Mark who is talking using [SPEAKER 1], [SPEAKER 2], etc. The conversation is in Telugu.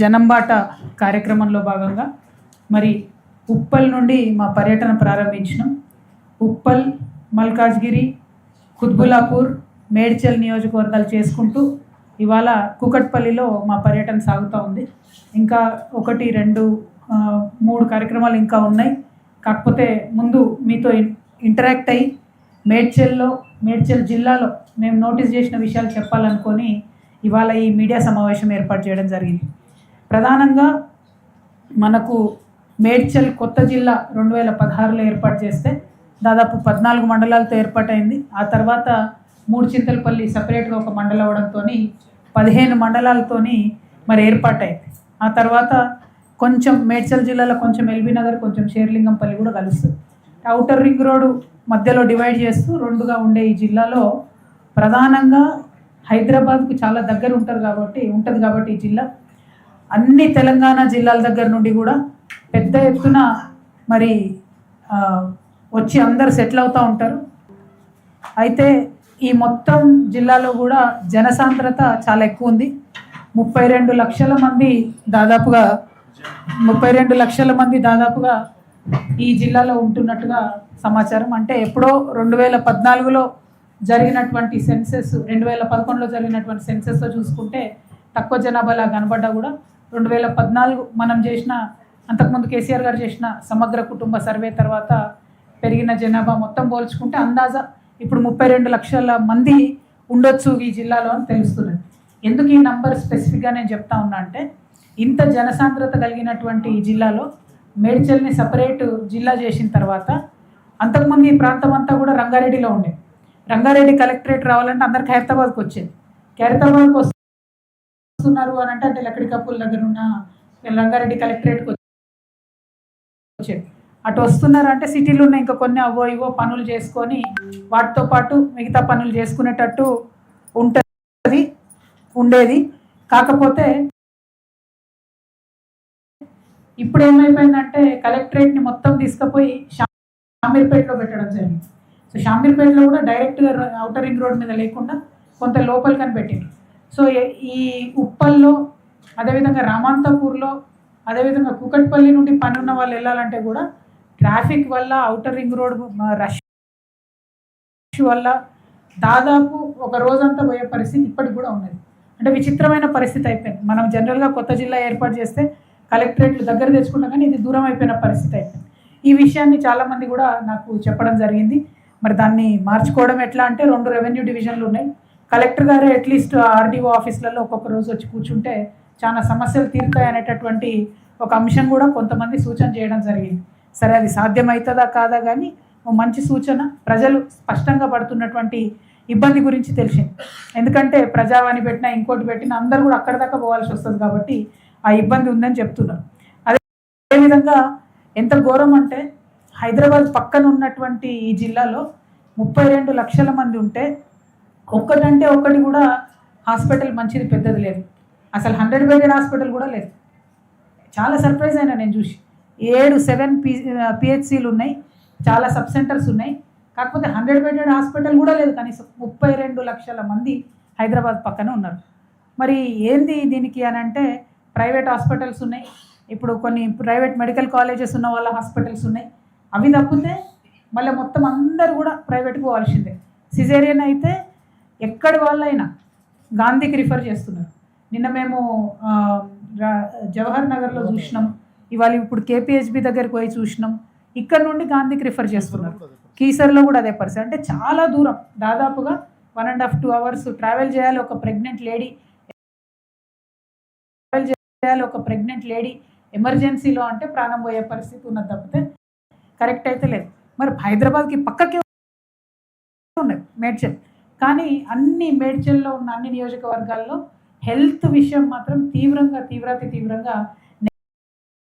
[SPEAKER 1] జనంబాట కార్యక్రమంలో భాగంగా మరి ఉప్పల్ నుండి మా పర్యటన ప్రారంభించినాం. ఉప్పల్ మల్కాజ్గిరి కుత్బులాపూర్ మేడ్చల్ నియోజకవర్గాలు చేసుకుంటూ ఇవాళ కూకట్పల్లిలో మా పర్యటన సాగుతూ ఉంది. ఇంకా ఒకటి రెండు మూడు కార్యక్రమాలు ఇంకా ఉన్నాయి. కాకపోతే ముందు మీతో ఇంటరాక్ట్ అయ్యి మేడ్చల్లో మేడ్చల్ జిల్లాలో మేము నోటీస్ చేసిన విషయాలు చెప్పాలనుకొని ఇవాళ ఈ మీడియా సమావేశం ఏర్పాటు చేయడం జరిగింది. ప్రధానంగా మనకు మేడ్చల్ కొత్త జిల్లా రెండు వేల పదహారులో ఏర్పాటు చేస్తే దాదాపు పద్నాలుగు మండలాలతో ఏర్పాటైంది. ఆ తర్వాత మూడు చింతలపల్లి సపరేట్గా ఒక మండలం అవడంతో పదిహేను మండలాలతోని మరి ఏర్పాటైంది. ఆ తర్వాత కొంచెం మేడ్చల్ జిల్లాలో కొంచెం ఎల్బీ నగర్ కొంచెం షేర్లింగంపల్లి కూడా కలుస్తుంది. అవుటర్ రింగ్ రోడ్డు మధ్యలో డివైడ్ చేస్తూ రెండుగా ఉండే ఈ జిల్లాలో ప్రధానంగా హైదరాబాద్కు చాలా దగ్గర ఉంటారు కాబట్టి ఉంటుంది కాబట్టి ఈ జిల్లా. అన్ని తెలంగాణ జిల్లాల దగ్గర నుండి కూడా పెద్ద ఎత్తున మరి వచ్చి అందరు సెటిల్ అవుతూ ఉంటారు. అయితే ఈ మొత్తం జిల్లాలో కూడా జనసాంద్రత చాలా ఎక్కువ ఉంది. ముప్పై రెండు లక్షల మంది దాదాపుగా ముప్పై రెండు లక్షల మంది దాదాపుగా ఈ జిల్లాలో ఉంటున్నట్టుగా సమాచారం. అంటే ఎప్పుడో రెండు వేల పద్నాలుగులో జరిగినటువంటి సెన్సెస్ రెండు వేల పదకొండులో జరిగినటువంటి సెన్సెస్తో చూసుకుంటే తక్కువ జనాభాలా కనబడ్డా కూడా రెండు వేల పద్నాలుగు మనం చేసిన అంతకుముందు కేసీఆర్ గారు చేసిన సమగ్ర కుటుంబ సర్వే తర్వాత పెరిగిన జనాభా మొత్తం పోల్చుకుంటే అందాజా ఇప్పుడు ముప్పై రెండు లక్షల మంది ఉండొచ్చు ఈ జిల్లాలో అని తెలుస్తున్నది ఎందుకు ఈ నంబర్ స్పెసిఫిక్గా నేను చెప్తా ఉన్నా అంటే ఇంత జనసాంద్రత కలిగినటువంటి ఈ జిల్లాలో మేడ్చల్ని సపరేట్ జిల్లా చేసిన తర్వాత అంతకుముందు ఈ ప్రాంతం అంతా కూడా రంగారెడ్డిలో ఉండే. రంగారెడ్డి కలెక్టరేట్ రావాలంటే అందరికి హైదరాబాద్కి వచ్చేది. హైదరాబాద్కి వస్తున్నారు అని అంటే అంటే లక్కడి కప్పుల దగ్గర ఉన్న రంగారెడ్డి కలెక్టరేట్కి వచ్చేది అటు వస్తున్నారు అంటే సిటీలు ఉన్న ఇంకా కొన్ని అవో ఇవో పనులు చేసుకొని వాటితో పాటు మిగతా పనులు చేసుకునేటట్టు ఉంటుంది ఉండేది. కాకపోతే ఇప్పుడు ఏమైపోయిందంటే కలెక్టరేట్ని మొత్తం తీసుకుపోయి షామీర్పేటలో పెట్టడం జరిగింది. సో షామీర్పేటలో కూడా డైరెక్ట్గా అవుటర్ రింగ్ రోడ్ మీద లేకుండా కొంత లోపలికని పెట్టింది సో ఈ ఉప్పల్లో అదేవిధంగా రామాంతపూర్లో అదేవిధంగా కుకట్పల్లి నుండి పని ఉన్న వాళ్ళు వెళ్ళాలంటే కూడా ట్రాఫిక్ వల్ల అవుటర్ రింగ్ రోడ్ రష్ వల్ల దాదాపు ఒక రోజంతా పోయే పరిస్థితి ఇప్పటికి కూడా ఉన్నది. అంటే విచిత్రమైన పరిస్థితి అయిపోయింది. మనం జనరల్గా కొత్త జిల్లా ఏర్పాటు చేస్తే కలెక్టరేట్లు దగ్గర తెచ్చుకుంటాం కానీ ఇది దూరం అయిపోయిన పరిస్థితి అయిపోయింది. ఈ విషయాన్ని చాలామంది కూడా నాకు చెప్పడం జరిగింది. మరి దాన్ని మార్చుకోవడం ఎట్లా అంటే రెండు రెవెన్యూ డివిజన్లు ఉన్నాయి. కలెక్టర్ గారు అట్లీస్ట్ ఆర్డీఓ ఆఫీసులలో ఒక్కొక్క రోజు వచ్చి కూర్చుంటే చాలా సమస్యలు తీరుతాయి అనేటటువంటి ఒక అంశం కూడా కొంతమంది సూచన చేయడం జరిగింది. సరే అది సాధ్యమవుతుందా కాదా కానీ ఓ మంచి సూచన. ప్రజలు స్పష్టంగా పడుతున్నటువంటి ఇబ్బంది గురించి తెలిసింది. ఎందుకంటే ప్రజావాణి పెట్టినా ఇంకోటి పెట్టినా అందరూ కూడా అక్కడ దాకా పోవాల్సి వస్తుంది కాబట్టి ఆ ఇబ్బంది ఉందని చెప్తున్నారు. అదేవిధంగా ఎంత ఘోరం అంటే హైదరాబాద్ పక్కన ఉన్నటువంటి ఈ జిల్లాలో ముప్పై రెండు లక్షల మంది ఉంటే ఒక్కటంటే ఒక్కటి కూడా హాస్పిటల్ మంచిది పెద్దది లేదు. అసలు హండ్రెడ్ బెడెడ్ హాస్పిటల్ కూడా లేదు. చాలా సర్ప్రైజ్ అయినా నేను చూసి. ఏడు సెవెన్ పి పిహెచ్సిలు ఉన్నాయి. చాలా సబ్ సెంటర్స్ ఉన్నాయి. కాకపోతే హండ్రెడ్ బెడెడ్ హాస్పిటల్ కూడా లేదు. కనీసం ముప్పై రెండు లక్షల మంది హైదరాబాద్ పక్కనే ఉన్నారు. మరి ఏంది దీనికి అని అంటే ప్రైవేట్ హాస్పిటల్స్ ఉన్నాయి. ఇప్పుడు కొన్ని ప్రైవేట్ మెడికల్ కాలేజెస్ ఉన్న వాళ్ళ హాస్పిటల్స్ ఉన్నాయి. అవి తప్పితే మళ్ళీ మొత్తం అందరూ కూడా ప్రైవేట్కి పోవాల్సిందే. సిజేరియన్ అయితే ఎక్కడి వాళ్ళైనా గాంధీకి రిఫర్ చేస్తున్నారు. నిన్న మేము జవహర్ నగర్లో చూసినాం. ఇవాళ ఇప్పుడు కేపీహెచ్బి దగ్గరికి పోయి చూసినాం. ఇక్కడ నుండి గాంధీకి రిఫర్ చేస్తున్నారు. కీసర్లో కూడా అదే పరిస్థితి. అంటే చాలా దూరం. దాదాపుగా one and half two hours travel చేయాలి ఒక ప్రెగ్నెంట్ లేడీ ట్రావెల్ చేయాలి ఒక ప్రెగ్నెంట్ లేడీ ఎమర్జెన్సీలో అంటే ప్రాణం పోయే పరిస్థితి ఉన్నది తప్పితే కరెక్ట్ అయితే లేదు. మరి హైదరాబాద్కి పక్కకే ఉన్నది మేడ్చల్. కానీ అన్ని మేడ్చల్లో ఉన్న అన్ని నియోజకవర్గాల్లో హెల్త్ విషయం మాత్రం తీవ్రంగా తీవ్రాతి తీవ్రంగా